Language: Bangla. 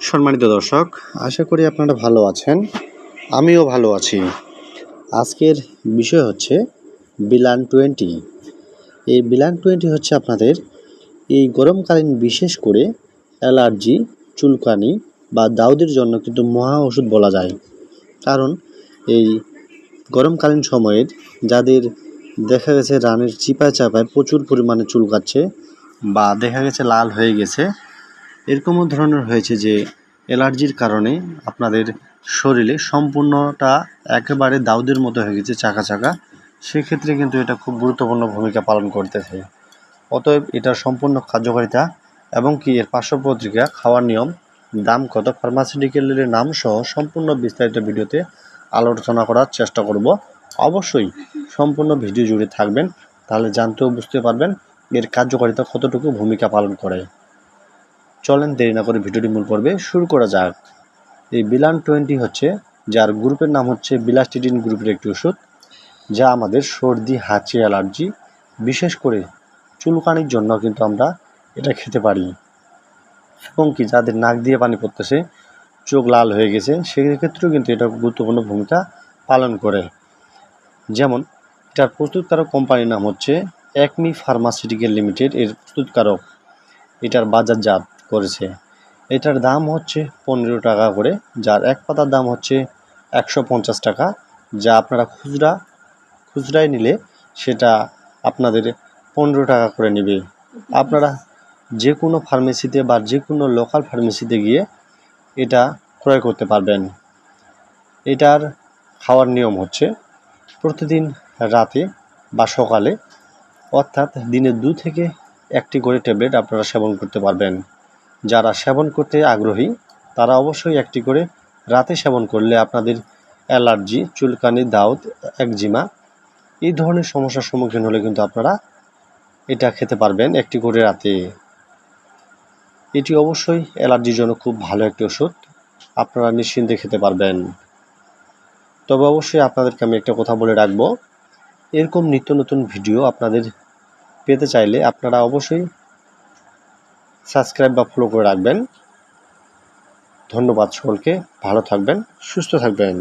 সম্মানিত দর্শক, আশা করি আপনারা ভালো আছেন। আমিও ভালো আছি। আজকের বিষয় হচ্ছে বিলান টোয়েন্টি। এই বিলান টোয়েন্টি হচ্ছে আপনাদের এই গরমকালীন বিশেষ করে অ্যালার্জি, চুলকানি বা দাউদের জন্য কিন্তু মহা ওষুধ বলা যায়। কারণ এই গরমকালীন সময়ের যাদের দেখা গেছে রানের চিপায় চাপায় প্রচুর পরিমাণে চুলকাচ্ছে বা দেখা গেছে লাল হয়ে গেছে এরকমও ধরনের হয়েছে যে অ্যালার্জির কারণে আপনাদের শরীরে সম্পূর্ণটা একেবারে দাউদের মতো হয়ে গেছে, চাকা চাকা। সেক্ষেত্রে কিন্তু এটা খুব গুরুত্বপূর্ণ ভূমিকা পালন করতেছে। অতএব এটার সম্পূর্ণ কার্যকারিতা এবং কি এর পার্শ্ব পত্রিকা খাওয়ার নিয়ম, দাম কত, ফার্মাসিউটিক্যালের নাম সহ সম্পূর্ণ বিস্তারিত ভিডিওতে আলোচনা করার চেষ্টা করব। অবশ্যই সম্পূর্ণ ভিডিও জুড়ে থাকবেন, তাহলে জানতেও বুঝতে পারবেন এর কার্যকারিতা কতটুকু ভূমিকা পালন করে। চলেন, দেরি না করে ভিডিওটি মূল পর্বে শুরু করা যাক। এই বিলান টোয়েন্টি হচ্ছে, যার গ্রুপের নাম হচ্ছে বিলাস্টিডিন গ্রুপের একটি ওষুধ, যা আমাদের সর্দি, হাঁচি, অ্যালার্জি, বিশেষ করে চুলকানির জন্য কিন্তু আমরা এটা খেতে পারি। এবং কি, যাদের নাক দিয়ে পানি পড়তেছে, চোখ লাল হয়ে গেছে, সেক্ষেত্রেও কিন্তু এটা গুরুত্বপূর্ণ ভূমিকা পালন করে। যেমন, এটার প্রস্তুতকারক কোম্পানির নাম হচ্ছে একমি ফার্মাসিউটিক্যাল লিমিটেড, এর প্রস্তুতকারক। এটার বাজারজাত করেছে। এটার দাম হচ্ছে পনেরো টাকা করে, যার এক পাতার দাম হচ্ছে একশো পঞ্চাশ টাকা। যা আপনারা খুচরা খুচরায় নিলে সেটা আপনাদের পনেরো টাকা করে নেবে। আপনারা যে কোনো ফার্মেসিতে বা যে কোনো লোকাল ফার্মেসিতে গিয়ে এটা ক্রয় করতে পারবেন। এটার খাওয়ার নিয়ম হচ্ছে প্রতিদিন রাতে বা সকালে, অর্থাৎ দিনে দু থেকে একটি করে ট্যাবলেট আপনারা সেবন করতে পারবেন। যারা সেবন করতে আগ্রহী, তারা অবশ্যই একটি করে রাতে সেবন করলে আপনাদের অ্যালার্জি, চুলকানি, দাউদ, একজিমা, এই ধরনের সমস্যার সম্মুখীন হলে কিন্তু আপনারা এটা খেতে পারবেন একটি করে রাতে। এটি অবশ্যই অ্যালার্জির জন্য খুব ভালো একটি ওষুধ, আপনারা নিশ্চিন্তে খেতে পারবেন। তবে অবশ্যই আপনাদেরকে আমি একটা কথা বলে রাখব, এরকম নিত্য নতুন ভিডিও আপনাদের পেতে চাইলে আপনারা অবশ্যই সাবস্ক্রাইব বা ফলো করে রাখবেন। ধন্যবাদ সকলকে। ভালো থাকবেন সুস্থ থাকবেন।